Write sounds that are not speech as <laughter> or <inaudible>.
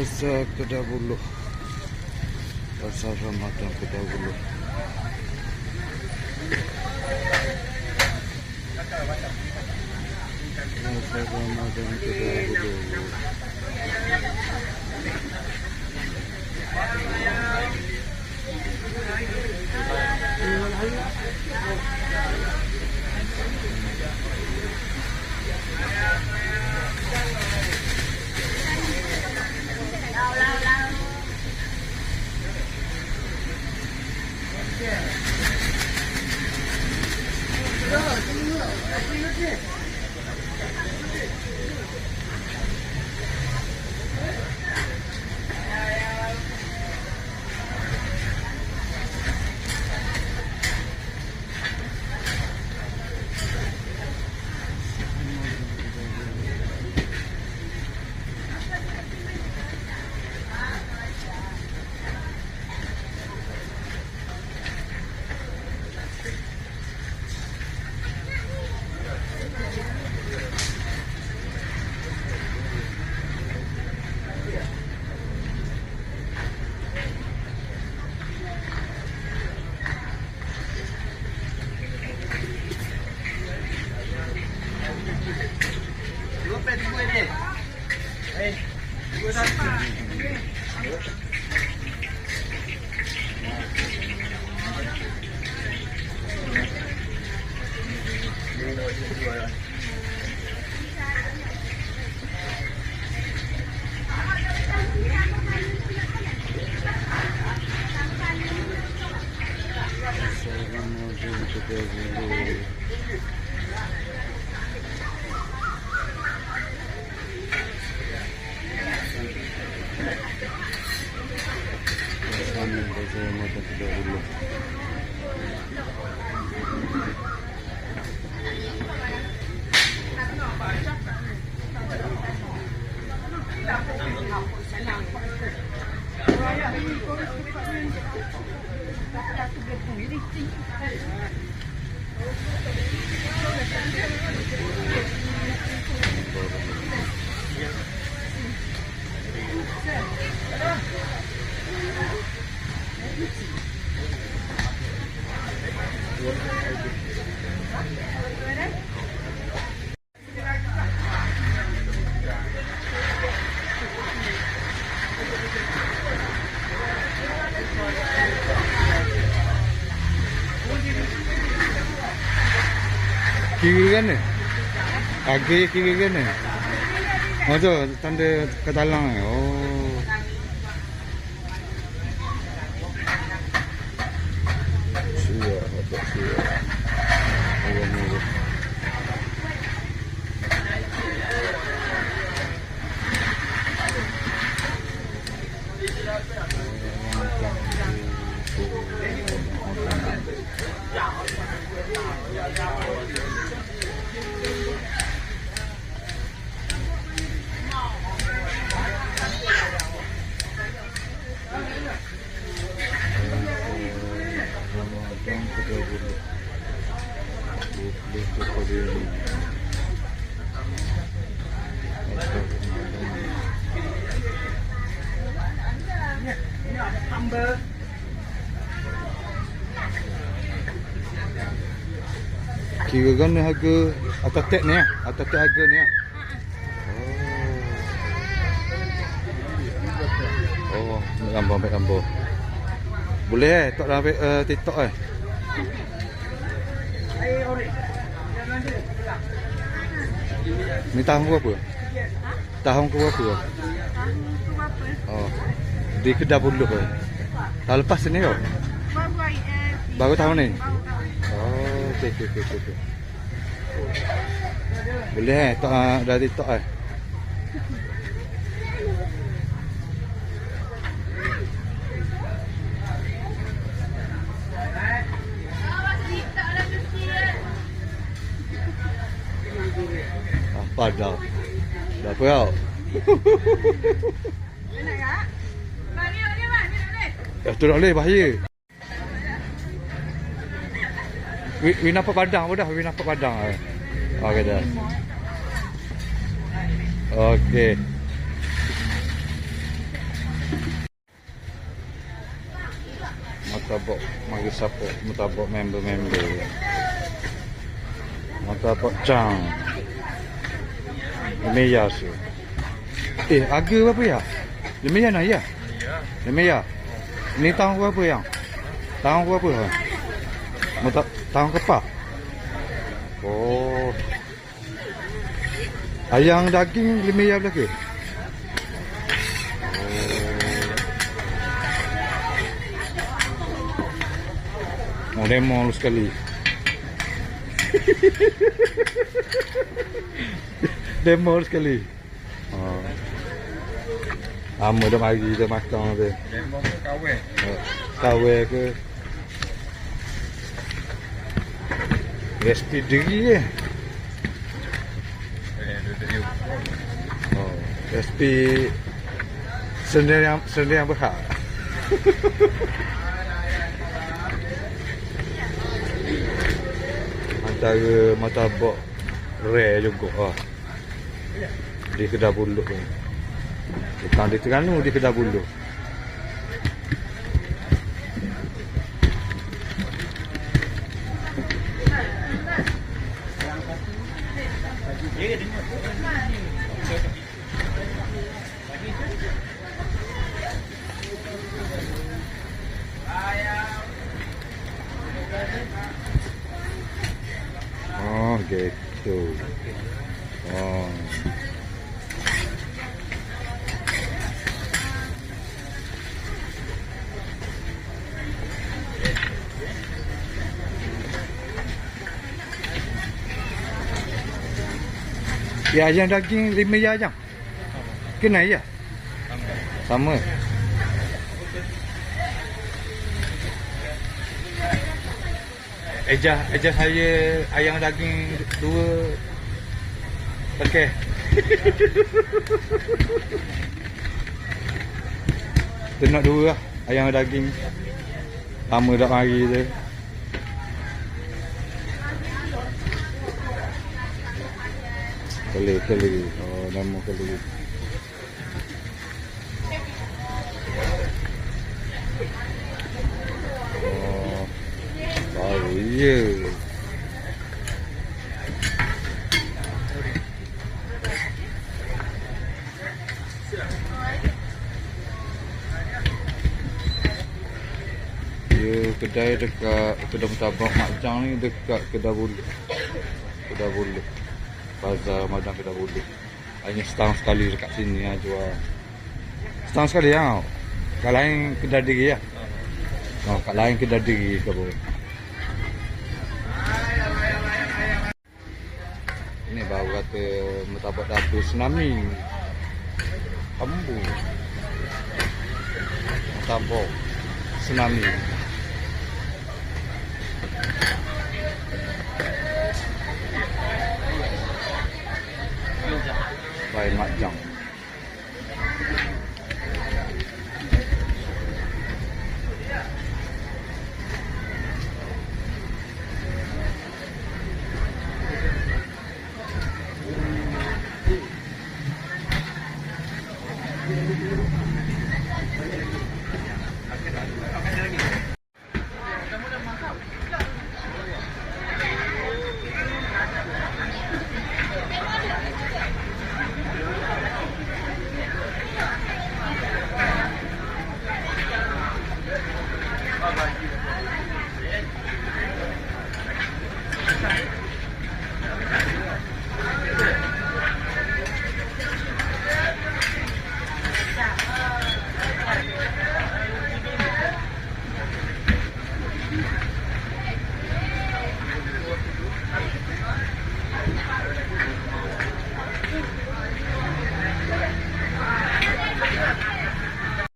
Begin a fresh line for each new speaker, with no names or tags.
Pasar Kedah Buluh Pasar Ramadan Kedah Buluh Pasar Ramadan Kedah Buluh 哎，你给我暂。ఏమవుతుందో ఊళ్ళో Thank you. Ramadan Kedah Buluh Kiri kan ni? Kaki kiri kan ni? Oh tu tanda ke dalam ni. Oh. Siap, apa siap. Allah murah. Ramadan Kedah Buluh. Boleh kepada ini. Pasar Ramadan. Kira kan harga atas tek ni ya? Atas tek harga ni ya? Oh. Oh, ambil gambar, ambil gambar. Boleh eh, tak dah uh, TikTok eh? Ni tahun berapa? Tahun ke berapa? Oh. Di Kedah Buluh eh. Tahun lepas ni ke? Baru tahun ni? Oh, okey okey okey okey. Boleh eh, tak uh, dah TikTok eh? Apa dah? Dah apa kau? Dah tu tak boleh bahaya. We, we nampak padang apa dah. We nampak padang. Eh? Oh, kata. Okey. Matabok Mari support Matabok member-member Matabok Chang Lemeya su Eh harga berapa ya? Lemeya nak ya? Lemeya Ini tahun berapa yang? Tahun berapa? Ha? Mutab tahun kepa? Oh. Ayam daging lemeya lagi. Oh, lemon lu sekali. <laughs> lemon sekali. Oh. Lama dah mari dah makan tu.
Lembong ke kawin?
Oh, Kawe ke. Resipi diri je. Oh, resipi sendiri yang sendiri yang berhak. <laughs> Antara martabak rare juga ah. Di kedai buluh ni. Bukan di Terengganu, di kedai buluh. Gitu. Oh. Ya, yang daging lima ya jam. Kena ya? Sama. Eja, eja saya ayam daging dua pakai. Tu nak dua lah ayam daging. Lama dah mari tu. Keli, keli. Oh, nama keli. Oh, ya. Ya, kedai dekat kedai mutabak Jang ni dekat kedai bulu. Kedai bulu. Bazar Madang kedai bulu. Hanya setahun sekali dekat sini lah jual. Setahun sekali ya. Kat lain kedai diri ya. Oh, kat lain kedai diri ke apa. Baru kata mutabak dapur tsunami. Ambu. Mutabak tsunami.